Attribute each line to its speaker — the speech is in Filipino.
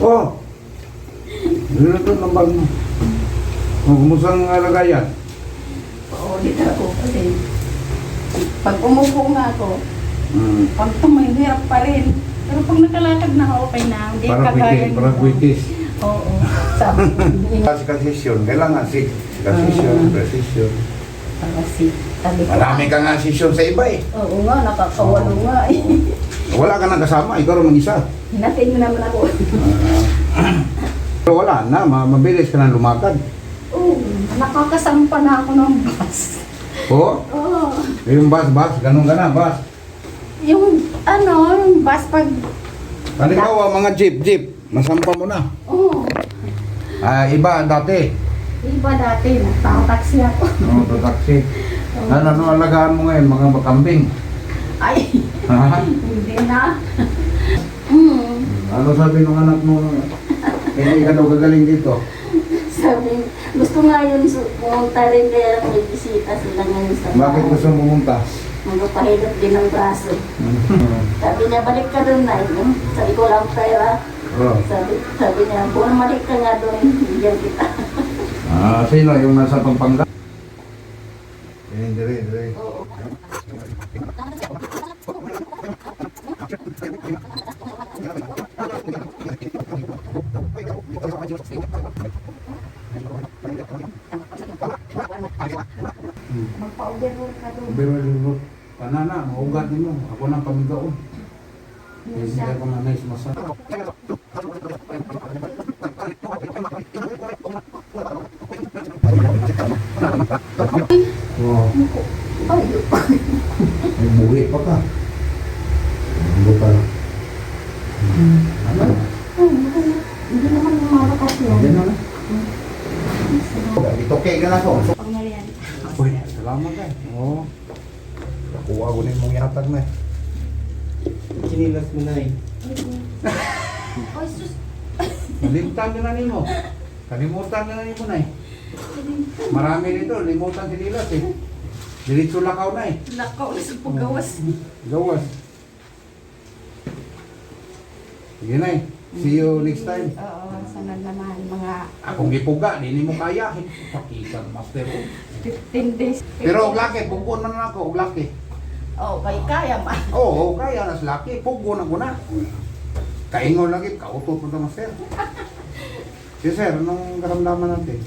Speaker 1: Oh! Dito to ng bag mo. Oh, kumusta ang alagayan?
Speaker 2: Paulit ako kasi pag umupo nga ako,
Speaker 1: Hmm.
Speaker 2: pag tumayo, hirap pa rin. Pero pag nakalakad na, okay na. Hindi
Speaker 1: Para
Speaker 2: kagaya nito.
Speaker 1: quitis.
Speaker 2: Oo. Sabi na
Speaker 1: Sikasisyon, kailangan si sikasisyon,
Speaker 2: Ah.
Speaker 1: presisyon.
Speaker 2: kasi sabi ko.
Speaker 1: Marami kang asisyon sa iba eh.
Speaker 2: Oo nga, nakakawalo nga eh.
Speaker 1: Wala ka nang kasama, ikaw rin mag-isa.
Speaker 2: Hinatin mo naman ako.
Speaker 1: Ah. Pero wala na, ma- mabilis ka na lumakad.
Speaker 2: Oo, nakakasampa na ako ng bus.
Speaker 1: Oo,
Speaker 2: Oo.
Speaker 1: yung bus, bus, ganun ka na, bus.
Speaker 2: Yung ano, yung bus pag...
Speaker 1: Halimbawa, mga jeep, jeep, nasampa mo na.
Speaker 2: Oo.
Speaker 1: Ah, iba dati.
Speaker 2: Iba dati, nagtataksi ako.
Speaker 1: No, to taxi. Ano, ano, alagaan mo ngayon, mga bakambing.
Speaker 2: Ay,
Speaker 1: Ha?
Speaker 2: hindi na. Hmm.
Speaker 1: Ano sabi ng anak mo? Hindi ka daw gagaling dito.
Speaker 2: Sabi, gusto nga yun su- pumunta rin kaya may bisita sila ngayon sa
Speaker 1: Bakit gusto mo pumunta?
Speaker 2: Magpahilot din ng braso. Sabi niya, balik ka doon na. Sabi ko lang pera.
Speaker 1: oh.
Speaker 2: Sabi, sabi niya, bumalik ka nga doon. Bigyan kita.
Speaker 1: Ah, sino yung nasa Pampanga? Eh, dire, dire.
Speaker 2: Oo. Magpa-overload ka doon.
Speaker 1: Lulot. Panana, maugat mo. Ako nang pamigaon. Hindi ako manais masa. Oh,
Speaker 2: Ay,
Speaker 1: buwi pa ka. Ano pa? Ano?
Speaker 2: hindi naman malakas yan.
Speaker 1: Yan na na. Ito kay ka na to.
Speaker 2: Pangyarihan.
Speaker 1: Uy, salamat eh. Oo. Nakuha ko na yung mong yatag na eh.
Speaker 3: Kinilas mo na eh.
Speaker 2: Ay, sus.
Speaker 1: Nalimutan nyo na nimo. Kalimutan nyo na nimo na eh. Marami nito, limutan si Lilas eh. Diretso lakaw na eh.
Speaker 2: Nakaw na sa paggawas.
Speaker 1: Gawas. Sige na eh. See you next time.
Speaker 2: Oo, sana naman mga
Speaker 1: Akong gipuga, di mo kaya. Pakisan, master.
Speaker 2: 15 days.
Speaker 1: Pero og laki, pugo na na ako, og laki.
Speaker 2: Oo, kay kaya ma.
Speaker 1: Oo, oh, kaya nas laki, pugo na ko na. Kaingon lagi, kautot mo na master. Si sir, anong karamdaman natin?